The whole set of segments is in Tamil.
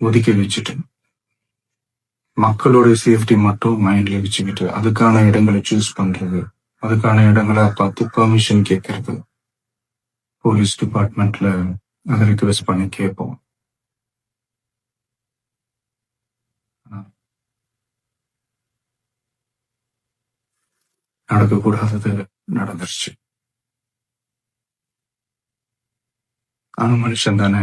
ஒதுக்கி வச்சுட்டு மக்களோட சேஃப்டி மட்டும் மைண்ட்ல வச்சுக்கிட்டு அதுக்கான இடங்களை சூஸ் பண்றது அதுக்கான இடங்களை பார்த்து பெர்மிஷன் கேட்கறது போலீஸ் டிபார்ட்மெண்ட்ல அதை ரிக்வெஸ்ட் பண்ணி கேட்போம். நடக்கக்கூடாதது நடந்துருச்சு. நானும் மனுஷன் தானே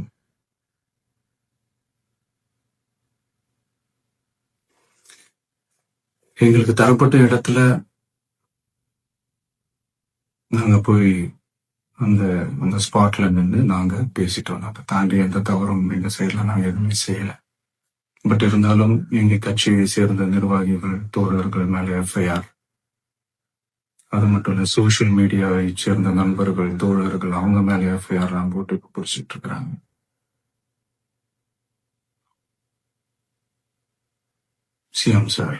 எங்களுக்கு தரப்பட்ட இடத்துல நாங்க போய் அந்த அந்த ஸ்பாட்ல நின்று நாங்க பேசிட்டோம். அதை தாண்டி எந்த தவறும் எங்க சைட்ல நாங்க எதுவுமே செய்யல. பட் இருந்தாலும் எங்க கட்சியை சேர்ந்த நிர்வாகிகள் தோழர்கள் மேல எஃப்ஐஆர் அது மட்டும் இல்ல சோசியல் மீடியாவை சேர்ந்த நண்பர்கள் தோழர்கள் அவங்க மேல எஃப்ஐஆர் எல்லாம் போட்டு இப்ப பிடிச்சிட்டு இருக்கிறாங்க சிஎம் சார்.